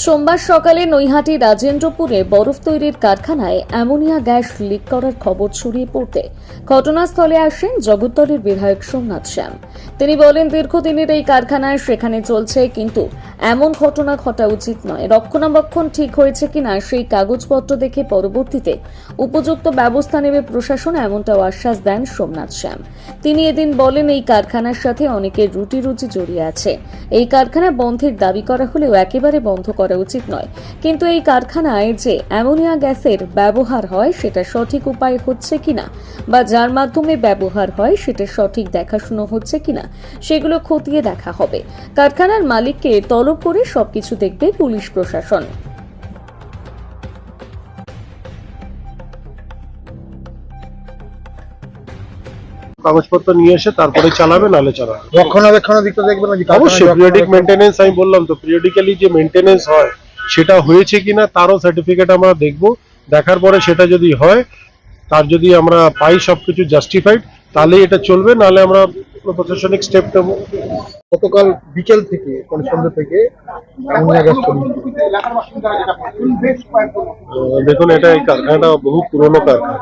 সোমবার সকালে নৈহাটি রাজেন্দ্রপুরে বরফ তৈরির কারখানায় অ্যামোনিয়া গ্যাস লিক করার খবর ছড়িয়ে পড়তে ঘটনাস্থলে আসেন জগদ্দলের বিধায়ক সোমনাথ শ্যাম। তিনি বলেন, দীর্ঘদিনের এই কারখানায় সেখানে চলছে, কিন্তু এমন ঘটনা ঘটা উচিত নয়। রক্ষণাবেক্ষণ ঠিক হয়েছে কিনা সেই কাগজপত্র দেখে পরবর্তীতে উপযুক্ত ব্যবস্থা নেবে প্রশাসন এমনটাও আশ্বাস দেন সোমনাথ শ্যাম। তিনি এদিন বলেন, এই কারখানার সাথে অনেকের রুটি রুচি জড়িয়ে আছে। এই কারখানা বন্ধের দাবি করা হলেও একেবারে বন্ধ করা উচিত নয়। কিন্তু এই কারখানায় যে অ্যামোনিয়া গ্যাসের ব্যবহার হয়, সেটা সঠিক উপায় হচ্ছে কিনা বা যার মাধ্যমে ব্যবহার হয়, সেটা সঠিক দেখাশুনো হচ্ছে কিনা, সেগুলো খতিয়ে দেখা হবে। কারখানার মালিককে তলব করে সবকিছু দেখবে পুলিশ প্রশাসন। কাগজপত্র নিয়ে এসে তারপরে চালাবে নালে চালাবে। রক্ষণাবেক্ষণের দিকটা দেখবেন অবশ্যই পিরিয়ডিক মেনটেনেন্স আমি বললাম তো পিরিয়ডিক্যালি যে মেনটেনেন্স হয় সেটা হয়েছে কিনা তারও সার্টিফিকেট আমরা দেখব। দেখার পরে সেটা যদি হয় তার যদি আমরা পাই সবকিছু জাস্টিফাইড তাহলে এটা চলবে নাহলে আমরা প্রশাসনিক স্টেপ নেব গতকাল বিকেল থেকে কোন সন্ধ্যা থেকে দেখুন, এটা এই কারখানাটা বহু পুরনো কারখানা।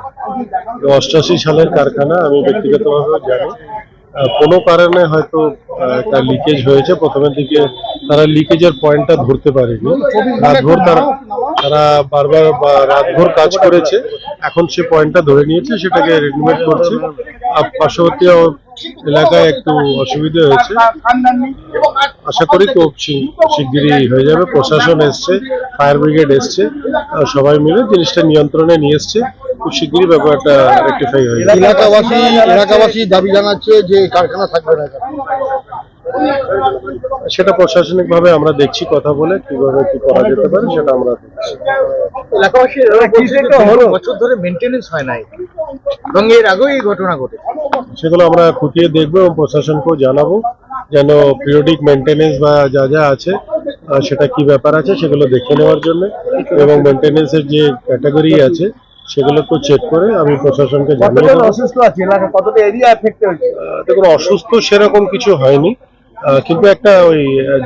অষ্টাশি সালের কারখানা, আমি ব্যক্তিগতভাবে জানি। কোনো কারণে হয়তো একটা লিকেজ হয়েছে। প্রথমের দিকে তারা লিকেজের পয়েন্টটা ধরতে পারেনি। রাতভর তারা তারা বারবার রাতভর কাজ করেছে। এখন সে পয়েন্টটা ধরে নিয়েছে, সেটাকে রেডিমেড করছে। পার্শ্ববর্তী এলাকায় একটু অসুবিধা হয়েছে। আশা করি খুব শিগগিরই হয়ে যাবে। প্রশাসন এসছে ফায়ার ব্রিগেড এসছে আর সবাই মিলে জিনিসটা নিয়ন্ত্রণে নিয়ে এসছে। খুব শিগগিরই ব্যাপারটা রেক্টিফাই হয়ে যাবে। এলাকাবাসী এলাকাবাসী দাবি জানাচ্ছে যে কারখানা থাকবে না সেটা প্রশাসনিক ভাবে আমরা দেখছি কথা বলে কীভাবে কি করা যেতে পারে সেটা আমরা দেখছি। এলাকাবাসী বছর ধরে মেনটেনেন্স হয় নাই। এবং এর আগেও এই ঘটনা ঘটে সেগুলো আমরা খুঁটিয়ে দেখব এবং প্রশাসনকেও জানাব যেন পিরিয়ডিক মেনটেনেন্স বা যা যা আছে সেটা কি ব্যাপার আছে সেগুলো দেখে নেওয়ার জন্য এবং মেনটেনেন্সের যে ক্যাটাগরি আছে সেগুলোকেও চেক করে আমি প্রশাসনকে জানিয়ে আহ, দেখুন অসুস্থ সেরকম কিছু হয়নি। কিন্তু একটা ওই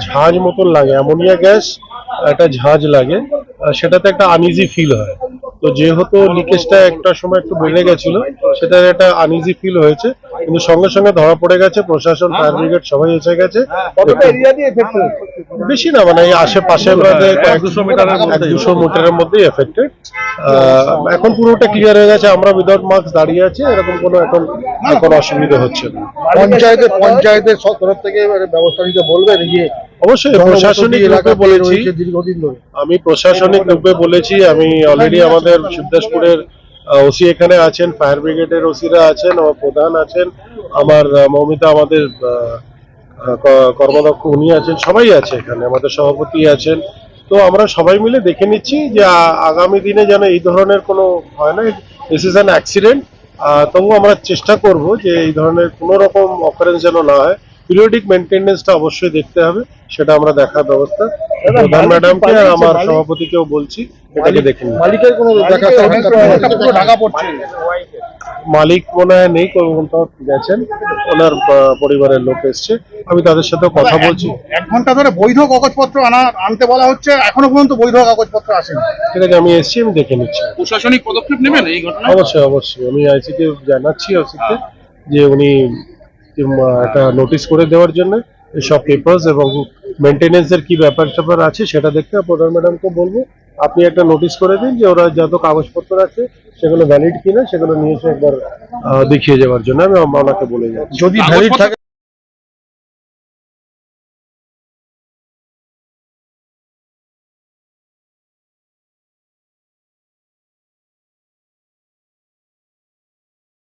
ঝাঁজ মতন লাগে অ্যামোনিয়া গ্যাস একটা ঝাঁজ লাগে সেটাতে একটা আনইজি ফিল হয়। তো যেহেতু লিকেজটা একটা সময় একটু বেড়ে গেছিল সেটা একটা আনইজি ফিল হয়েছে। কিন্তু সঙ্গে সঙ্গে ধরা পড়ে গেছে প্রশাসন ফায়ার ব্রিগেড সবাই এসে গেছে। কতটা এরিয়া দিয়ে এফেক্ট হয়েছে বেশি না মানে আশেপাশে দুশো মিটারের এক দুশো মিটারের মধ্যেই এফেক্টেড এখন পুরোটা ক্লিয়ার হয়ে গেছে আমরা উইদাউট মাস্ক দাঁড়িয়ে আছি এরকম কোনো এখন এখন অসুবিধা হচ্ছে না। পঞ্চায়েতের পঞ্চায়েতের তরফ থেকে ব্যবস্থা নিতে বলবেন যে অবশ্যই প্রশাসনিক রূপে বলেছি। দীর্ঘদিন ধরে। আমি প্রশাসনিক রূপে বলেছি আমি অলরেডি আমাদের শিবদাসপুরের ওসি এখানে আছেন ফায়ার ব্রিগেডের ওসিরা আছেন আমার প্রধান আছেন আমার মৌমিতা আমাদের কর্মদক্ষ উনি আছেন সবাই আছে এখানে আমাদের সভাপতি আছেন। তো আমরা সবাই মিলে দেখে নিচ্ছি যে আগামী দিনে যেন এই ধরনের কোনো হয় না দিস ইজ অ্যান অ্যাক্সিডেন্ট তবু আমরা চেষ্টা করব যে এই ধরনের কোনো রকম অকারেন্স যেন না হয়। পিরিয়ডিক মেনটেনেন্সটা অবশ্যই দেখতে হবে সেটা আমরা দেখার ব্যবস্থা। প্রধান ম্যাডামকে আর আমার সভাপতিকেও বলছি এটাকে দেখে নিন। মালিকের কোনো ঢাকা পড়ছে। মালিক মনে হয় নেই কোথাও গেছেন ওনার পরিবারের লোক এসছে আমি তাদের সাথে কথা বলছি। এক ঘণ্টা ধরে বৈধ কাগজপত্র আনা আনতে বলা হচ্ছে এখনও পর্যন্ত বৈধ কাগজপত্র আসেনি। ঠিক আছে আমি এসছি আমি দেখে নিচ্ছি। প্রশাসনিক পদক্ষেপ নেবেন এই ঘটনা অবশ্যই অবশ্যই আমি আইসিকে জানাচ্ছি ওসিকে যে উনি একটা নোটিশ করে দেওয়ার জন্য সব পেপার্স এবং মেনটেনেন্সের কি ব্যাপার স্যাপার আছে সেটা দেখতে প্রধান ম্যাডামকে বলব। আপনি একটা নোটিশ করে দিন যে ওরা যত কাগজপত্র আছে সেগুলো ভ্যালিড কিনা সেগুলো নিয়ে এসে একবার দেখিয়ে যাওয়ার জন্য আমি ওনাকে বলে যাচ্ছি। যদি ভ্যালিড থাকে